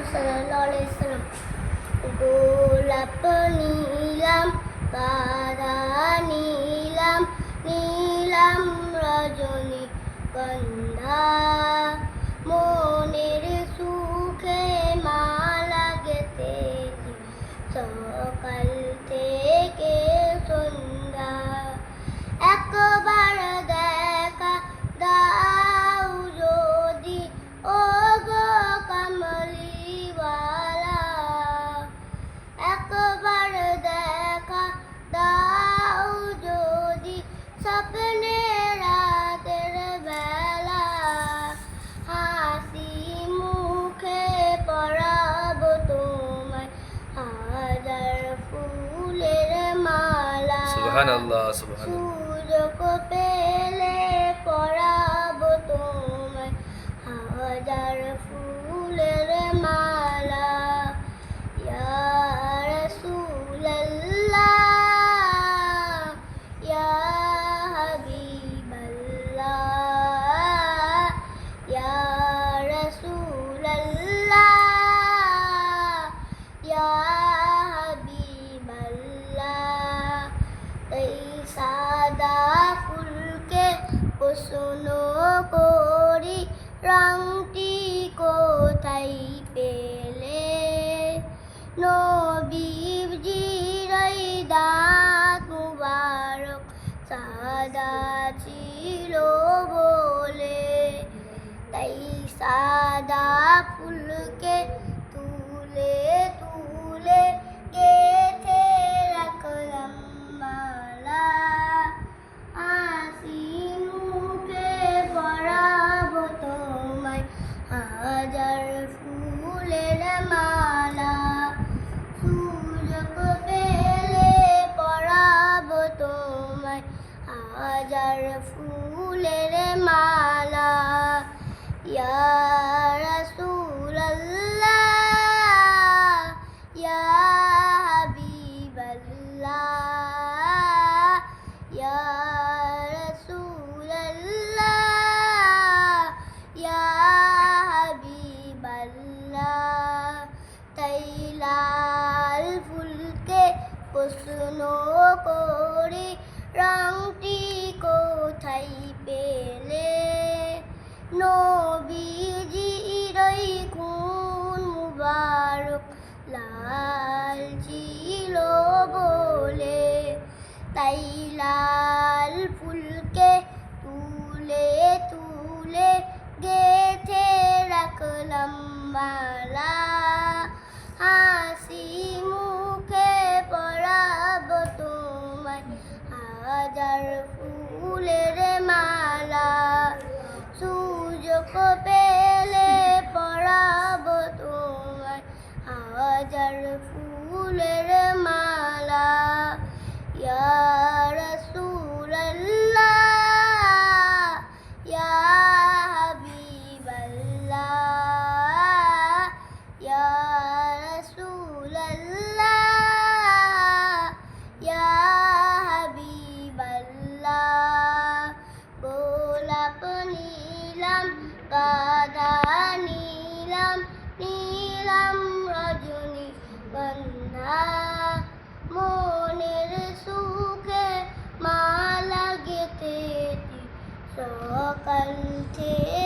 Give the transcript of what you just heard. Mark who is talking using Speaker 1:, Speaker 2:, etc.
Speaker 1: রসুল গোলাপ নীলাম তারা নীলাম নীলাম রজনী গন্ধা মনের সুখে মালা লাগেতে সকাল মালা
Speaker 2: সুবহান আল্লাহ সুবহান
Speaker 1: সুযোগ পেলে পরাবো তোমায় হাজার ফুলের প্রশ্ন করি, রংটি কোথায় পেলে? নবীজির এই দাঁত মুবারক সাদা ছিল বলে। তাই সাদা ফুলকে হাজার ফুলের মালা। ইয়া রাসূলাল্লাহ, ইয়া হাবিবাল্লাহ, ইয়া রাসূলাল্লাহ, ইয়া হাবিবাল্লাহ। তাই লাল ফুলকে প্রশ্ন করি, রংটি মুবারক লাল ছিল বলে তাই লাল হাজার ফুলের মালা। ইয়া রাসূলাল্লাহ ইয়া হাবিবাল্লাহ ইয়া রাসূলাল্লাহ ইয়া হাবিবাল্লাহ। গোলাপ নীলাম গাধা গন্ধা মনের সুখে মা গেতেছি সকাল থেকে